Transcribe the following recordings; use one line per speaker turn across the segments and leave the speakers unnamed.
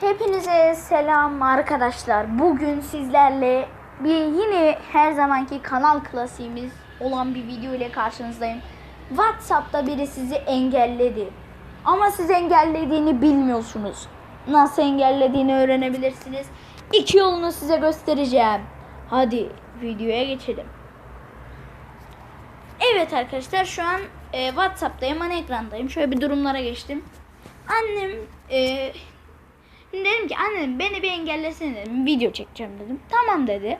Hepinize selam arkadaşlar. Bugün sizlerle bir yine her zamanki kanal klasiğimiz olan bir video ile karşınızdayım. WhatsApp'ta biri sizi engelledi. Ama siz engellediğini bilmiyorsunuz. Nasıl engellediğini öğrenebilirsiniz. İki yolunu size göstereceğim. Hadi videoya geçelim. Evet arkadaşlar şu an e, WhatsApp'tayım, ana ekrandayım. Şöyle bir durumlara geçtim. Annem e, dedim ki annem beni bir engellesene dedim. Video çekeceğim dedim. Tamam dedi.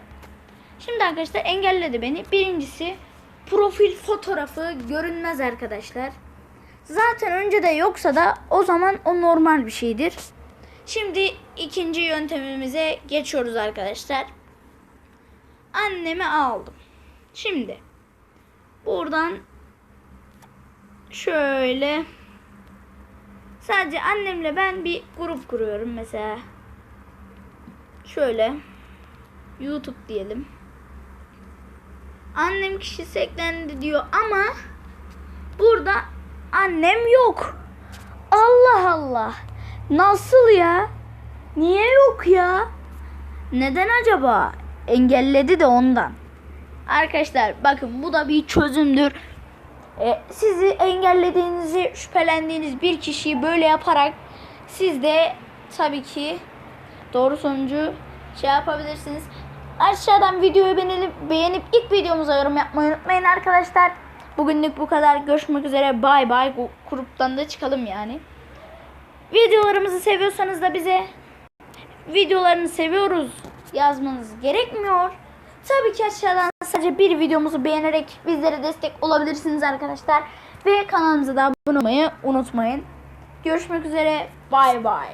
Şimdi arkadaşlar engelledi beni. Birincisi profil fotoğrafı görünmez arkadaşlar. Zaten önce de yoksa da o zaman o normal bir şeydir. Şimdi ikinci yöntemimize geçiyoruz arkadaşlar. Annemi aldım. Şimdi buradan şöyle sadece annemle ben bir grup kuruyorum mesela. Şöyle YouTube diyelim. Annem kişisi eklendi diyor ama burada annem yok. Allah Allah. Nasıl ya? Niye yok ya? Neden acaba? Engelledi de ondan. Arkadaşlar bakın bu da bir çözümdür. E, sizi engellediğinizi şüphelendiğiniz bir kişiyi böyle yaparak siz de tabii ki doğru sonucu şey yapabilirsiniz. Aşağıdan videoyu beğenip, beğenip ilk videomuza yorum yapmayı unutmayın arkadaşlar. Bugünlük bu kadar. Görüşmek üzere. Bay bay. Gruptan da çıkalım yani. Videolarımızı seviyorsanız da bize videolarını seviyoruz yazmanız gerekmiyor. Tabii ki aşağıdan sadece bir videomuzu beğenerek bizlere destek olabilirsiniz arkadaşlar. Ve kanalımıza da abone olmayı unutmayın. Görüşmek üzere. Bay bay.